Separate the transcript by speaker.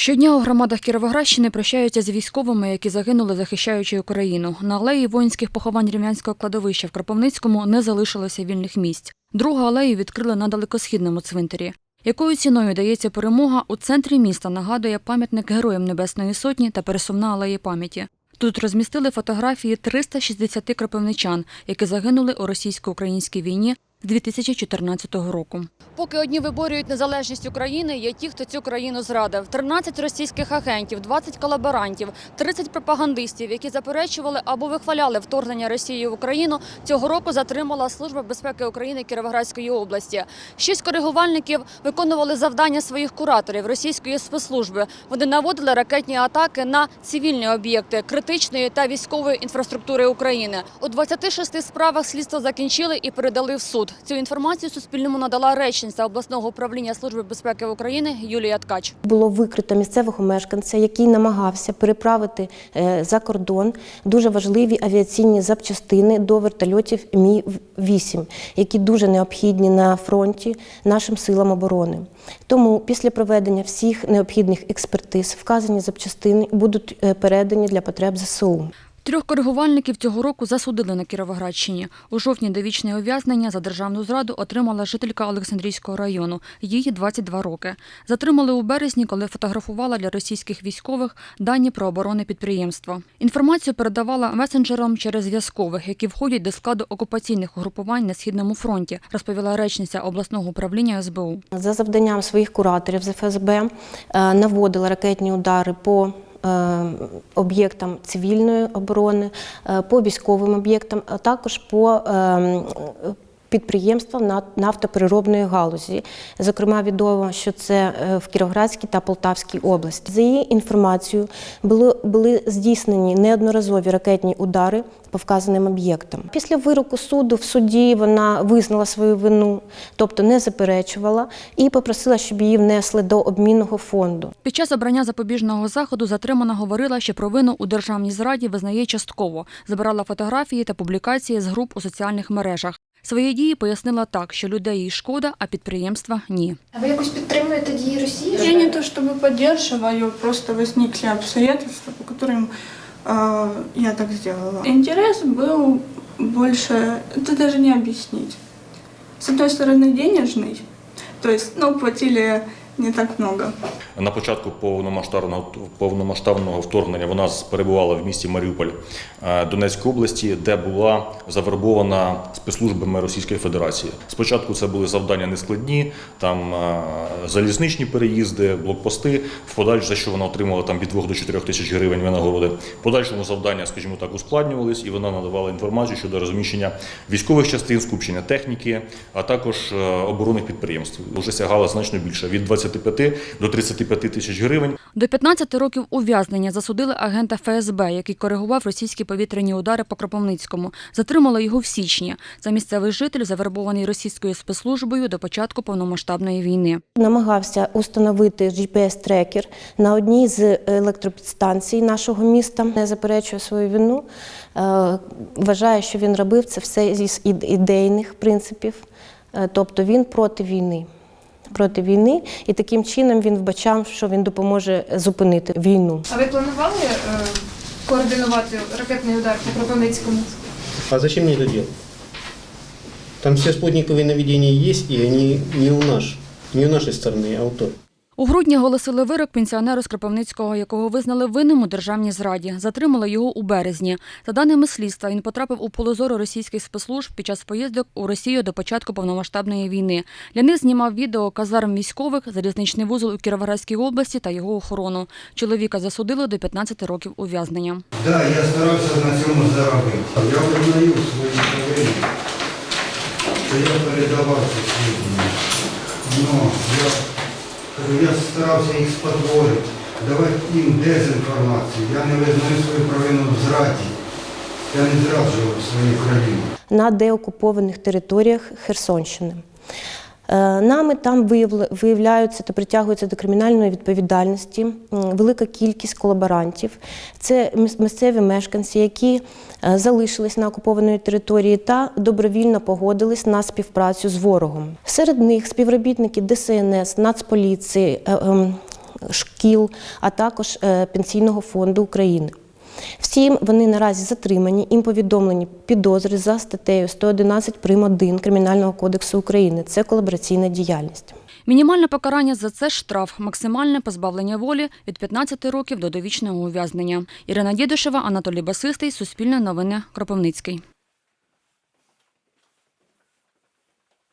Speaker 1: Щодня у громадах Кіровоградщини прощаються з військовими, які загинули, захищаючи Україну. На алеї воїнських поховань Рівнянського кладовища в Кропивницькому не залишилося вільних місць. Другу алею відкрили на далекосхідному цвинтарі. Якою ціною дається перемога, у центрі міста нагадує пам'ятник Героям Небесної Сотні та пересувна алеї пам'яті. Тут розмістили фотографії 360 кропивничан, які загинули у російсько-українській війні 2014 року. Поки одні виборюють незалежність України, є ті, хто цю країну зрадив. 13 російських агентів, 20 колаборантів, 30 пропагандистів, які заперечували або вихваляли вторгнення Росії в Україну, цього року затримала Служба безпеки України Кіровоградської області. Шість коригувальників виконували завдання своїх кураторів російської спецслужби. Вони наводили ракетні атаки на цивільні об'єкти критичної та військової інфраструктури України. У 26 справах слідство закінчили і передали в суд. Цю інформацію Суспільному надала речниця обласного управління Служби безпеки України Юлія Ткач.
Speaker 2: Було викрито місцевого мешканця, який намагався переправити е, за кордон дуже важливі авіаційні запчастини до вертольотів Мі 8 які дуже необхідні на фронті нашим силам оборони. Тому після проведення всіх необхідних експертиз вказані запчастини будуть е, передані для потреб ЗСУ.
Speaker 1: Трьох коригувальників цього року засудили на Кіровоградщині. У жовтні довічне ув'язнення за державну зраду отримала жителька Олександрійського району. Їй 22 роки. Затримали у березні, коли фотографувала для російських військових дані про оборони підприємства. Інформацію передавала месенджерам через зв'язкових, які входять до складу окупаційних угрупувань на східному фронті, розповіла речниця обласного управління СБУ.
Speaker 2: За завданням своїх кураторів з ФСБ е, наводила ракетні удари по об'єктам цивільної оборони, е, по військовим об'єктам, а також по е, підприємствам на- нафтопереробної галузі. Зокрема, відомо, що це е, в Кіровоградській та Полтавській області. За її інформацією, були, були здійснені неодноразові ракетні удари по вказаним об'єктам. Після вироку суду в суді вона визнала свою вину, тобто не заперечувала, і попросила, щоб її внесли до обмінного фонду.
Speaker 1: Під час обрання запобіжного заходу затримана говорила, що провину у державній зраді визнає частково, збирала фотографії та публікації з груп у соціальних мережах. Свої дії пояснила так, що людей їй шкода, а підприємства ні.
Speaker 3: А ви якось підтримуєте дії Росії?
Speaker 4: Я не то чтобы поддерживаю, просто возникли обстоятельства, по которым э, я так сделала. Интерес был больше, это даже не объяснить. С одной стороны, денежный, то есть, ну, платили не так много.
Speaker 5: На початку повномасштабного повномасштабного вторгнення вона перебувала в місті Маріуполь е, Донецької області, де була завербована спецслужбами Російської Федерації. Спочатку це були завдання нескладні, там е, залізничні переїзди, блокпости. В подальшому, за що вона отримала там від 2 до 4 тисяч гривень винагороди. В подальшому завдання, скажімо так, ускладнювались, і вона надавала інформацію щодо розміщення військових частин, скупчення техніки, а також е, оборонних підприємств. Вже сягала значно більше від 25 до 35 тисяч гривень.
Speaker 1: До 15 років ув'язнення засудили агента ФСБ, який коригував російські повітряні удари по Кропивницькому. Затримали його в січні. Це місцевий житель, завербований російською спецслужбою до початку повномасштабної війни.
Speaker 2: Намагався установити GPS-трекер на одній з електропідстанцій нашого міста. Не заперечує свою вину. Е, Вважає, що він робив це все зі ідейних принципів, Е, тобто він проти війни Проти війни, і таким чином він вбачав, що він допоможе зупинити війну.
Speaker 3: А ви планували е, координувати ракетний удар по Кропивницькому?
Speaker 6: А зачем мне это делать? Там все спутниковые наведения есть, и они не у нас, не у нашей стороны, а у той.
Speaker 1: У грудні оголосили вирок пенсіонеру з якого визнали винним у державній зраді. Затримали його у березні. За даними слідства, він потрапив у поле зору російських спецслужб під час поїздок у Росію до початку повномасштабної війни. Для них знімав відео казарм військових, залізничний вузол у Кіровоградській області та його охорону. Чоловіка засудили до 15 років ув'язнення.
Speaker 7: Да, я старався на цьому заробити. Я визнаю свої провини, що я передавав ці свідчення. Я старався їх спотворити, давати їм дезінформацію. Я не визнаю свою провину в зраді. Я не зраджував свою країну.
Speaker 2: на деокупованих територіях Херсонщини. Е, Нами там виявля- виявляються та притягуються до кримінальної відповідальності велика кількість колаборантів. Це міс- місцеві мешканці, які е, залишились на окупованій території та добровільно погодились на співпрацю з ворогом. Серед них співробітники ДСНС, Нацполіції, е, ем, шкіл, а також Пенсійного фонду України. Всі вони наразі затримані, їм повідомлені підозри за статтею 111 прим. 1 Кримінального кодексу України. Це колабораційна діяльність.
Speaker 1: Мінімальне покарання за це штраф, максимальне позбавлення волі від 15 років до довічного ув'язнення. Ірина Дідушева, Анатолій Басистий, Суспільне новини, Кропивницький.